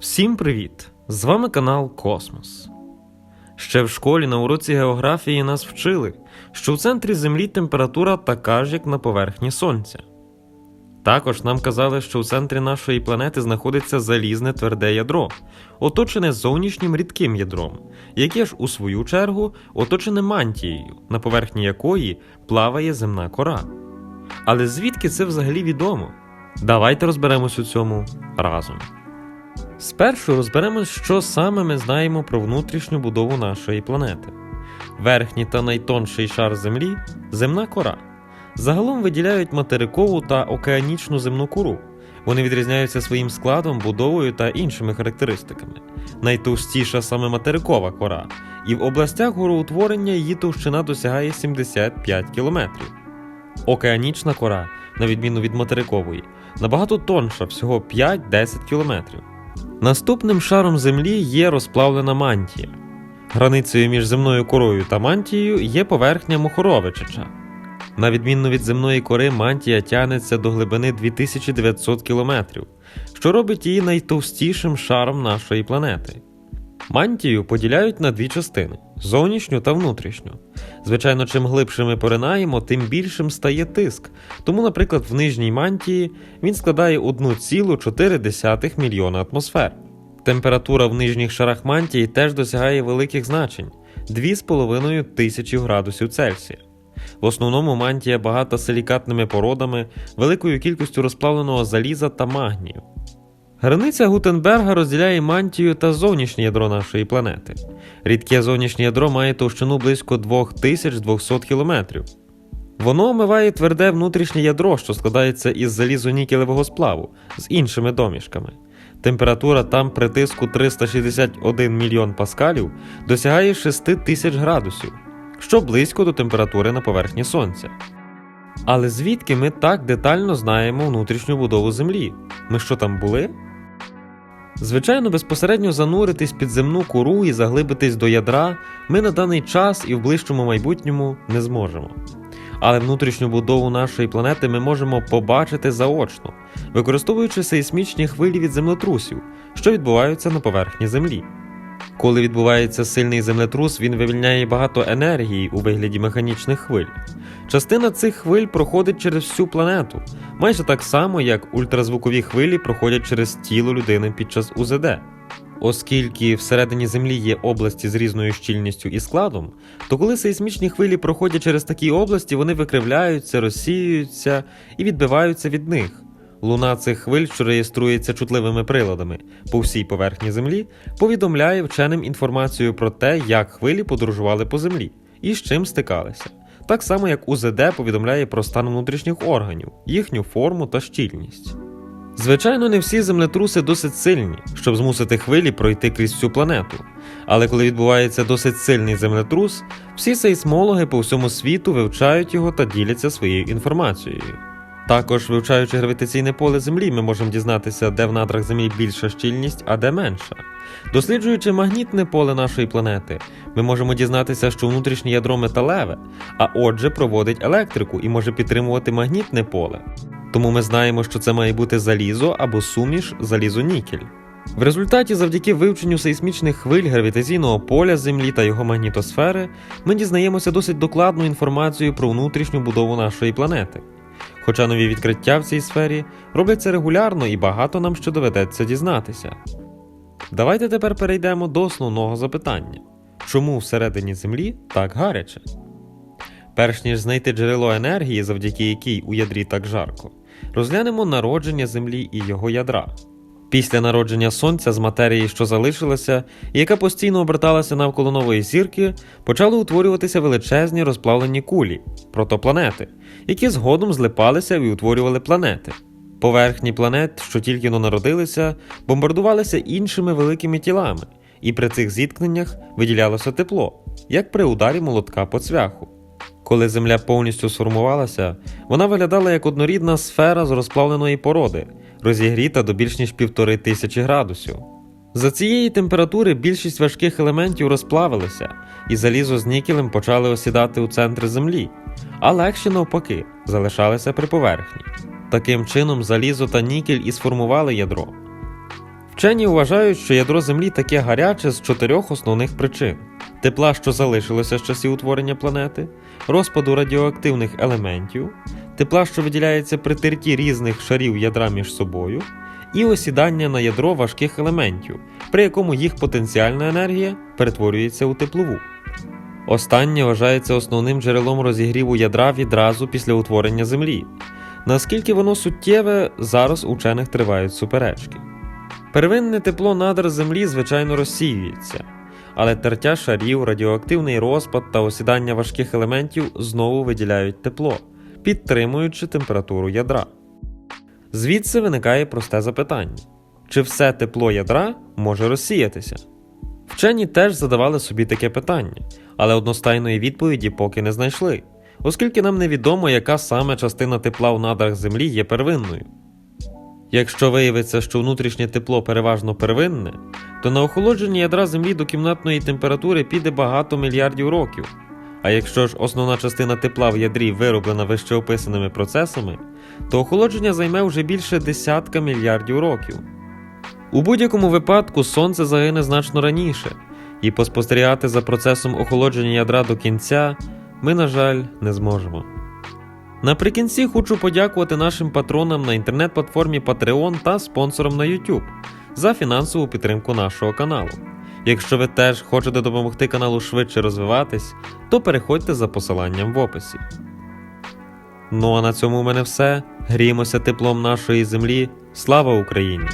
Всім привіт! З вами канал Космос. Ще в школі на уроці географії нас вчили, що в центрі Землі температура така ж, як на поверхні Сонця. Також нам казали, що в центрі нашої планети знаходиться залізне тверде ядро, оточене зовнішнім рідким ядром, яке ж, у свою чергу, оточене мантією, на поверхні якої плаває земна кора. Але звідки це взагалі відомо? Давайте розберемось у цьому разом. Спершу розберемось, що саме ми знаємо про внутрішню будову нашої планети. Верхній та найтонший шар Землі земна кора. Загалом виділяють материкову та океанічну земну кору. Вони відрізняються своїм складом, будовою та іншими характеристиками. Найтовстіша саме материкова кора, і в областях гороутворення її товщина досягає 75 км. Океанічна кора, на відміну від материкової, набагато тонша, всього 5-10 км. Наступним шаром Землі є розплавлена мантія. Границею між земною корою та мантією є поверхня Мохоровичича. На відміну від земної кори, мантія тягнеться до глибини 2900 км, що робить її найтовстішим шаром нашої планети. Мантію поділяють на дві частини зовнішню та внутрішню. Звичайно, чим глибше ми поринаємо, тим більшим стає тиск. Тому, наприклад, в нижній мантії він складає 1,4 мільйона атмосфер. Температура в нижніх шарах мантії теж досягає великих значень 2,5 тисячі градусів Цельсія. В основному мантія багата силікатними породами, великою кількістю розплавленого заліза та магнію. Границя Гутенберга розділяє мантію та зовнішнє ядро нашої планети. Рідке зовнішнє ядро має товщину близько 2200 км. Воно омиває тверде внутрішнє ядро, що складається із залізонікелевого сплаву з іншими домішками. Температура там при тиску 361 мільйон паскалів досягає 6000 градусів, що близько до температури на поверхні Сонця. Але звідки ми так детально знаємо внутрішню будову Землі? Ми що там були? Звичайно, безпосередньо зануритись під земну кору і заглибитись до ядра ми на даний час і в ближчому майбутньому не зможемо. Але внутрішню будову нашої планети ми можемо побачити заочно, використовуючи сейсмічні хвилі від землетрусів, що відбуваються на поверхні Землі. Коли відбувається сильний землетрус, він вивільняє багато енергії у вигляді механічних хвиль. Частина цих хвиль проходить через всю планету, майже так само, як ультразвукові хвилі проходять через тіло людини під час УЗД. Оскільки всередині Землі є області з різною щільністю і складом, то коли сейсмічні хвилі проходять через такі області, вони викривляються, розсіюються і відбиваються від них. Луна цих хвиль, що реєструється чутливими приладами по всій поверхні Землі, повідомляє вченим інформацію про те, як хвилі подорожували по Землі і з чим стикалися. Так само, як УЗД повідомляє про стан внутрішніх органів, їхню форму та щільність. Звичайно, не всі землетруси досить сильні, щоб змусити хвилі пройти крізь всю планету. Але коли відбувається досить сильний землетрус, всі сейсмологи по всьому світу вивчають його та діляться своєю інформацією. Також, вивчаючи гравітаційне поле Землі, ми можемо дізнатися, де в надрах Землі більша щільність, а де менша. Досліджуючи магнітне поле нашої планети, ми можемо дізнатися, що внутрішнє ядро металеве, а отже, проводить електрику і може підтримувати магнітне поле. Тому ми знаємо, що це має бути залізо або суміш залізо-нікель. В результаті, завдяки вивченню сейсмічних хвиль гравітаційного поля Землі та його магнітосфери, ми дізнаємося досить докладну інформацію про внутрішню будову нашої планети. Хоча нові відкриття в цій сфері робляться регулярно і багато нам ще доведеться дізнатися. Давайте тепер перейдемо до основного запитання: чому всередині Землі так гаряче? Перш ніж знайти джерело енергії, завдяки якій у ядрі так жарко, розглянемо народження Землі і його ядра. Після народження Сонця з матерії, що залишилася, і яка постійно оберталася навколо нової зірки, почали утворюватися величезні розплавлені кулі протопланети, які згодом злипалися і утворювали планети. Поверхні планет, що тільки но народилися, бомбардувалися іншими великими тілами, і при цих зіткненнях виділялося тепло, як при ударі молотка по цвяху. Коли Земля повністю сформувалася, вона виглядала як однорідна сфера з розплавленої породи, розігріта до більш ніж півтори тисячі градусів. За цієї температури більшість важких елементів розплавилися, і залізо з нікелем почали осідати у центри Землі, а легші навпаки залишалися при поверхні. Таким чином, залізо та нікель і сформували ядро. Вчені вважають, що ядро Землі таке гаряче з чотирьох основних причин: тепла, що залишилося з часів утворення планети, розпаду радіоактивних елементів, тепла, що виділяється при терті різних шарів ядра між собою, і осідання на ядро важких елементів, при якому їх потенціальна енергія перетворюється у теплову. Останнє вважається основним джерелом розігріву ядра відразу після утворення Землі. Наскільки воно суттєве, зараз у вчених тривають суперечки. Первинне тепло надр Землі, звичайно, розсіюється, але тертя шарів, радіоактивний розпад та осідання важких елементів знову виділяють тепло, підтримуючи температуру ядра. Звідси виникає просте запитання: чи все тепло ядра може розсіятися? Вчені теж задавали собі таке питання, але одностайної відповіді поки не знайшли, оскільки нам невідомо, яка саме частина тепла у надрах Землі є первинною. Якщо виявиться, що внутрішнє тепло переважно первинне, то на охолодження ядра Землі до кімнатної температури піде багато мільярдів років. А якщо ж основна частина тепла в ядрі вироблена вищеописаними процесами, то охолодження займе вже більше десятка мільярдів років. У будь-якому випадку сонце загине значно раніше, і поспостерігати за процесом охолодження ядра до кінця ми, на жаль, не зможемо. Наприкінці хочу подякувати нашим патронам на інтернет-платформі Patreon та спонсорам на YouTube за фінансову підтримку нашого каналу. Якщо ви теж хочете допомогти каналу швидше розвиватись, то переходьте за посиланням в описі. Ну а на цьому у мене все. Гріємося теплом нашої землі. Слава Україні!